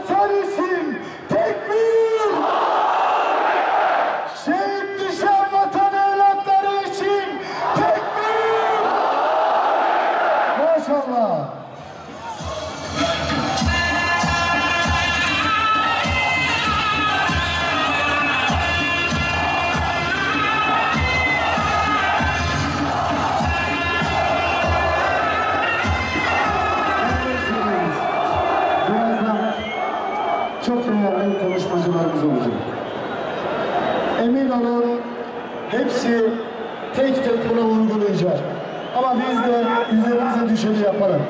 vatan için tekbir! Şehit düşen vatan evlatları için tekbir! Maşallah! çok değerli konuşmacılarımız olacak. Emin olun hepsi tek tek bunu uygulayacak. Ama biz de üzerimize düşeni yapalım.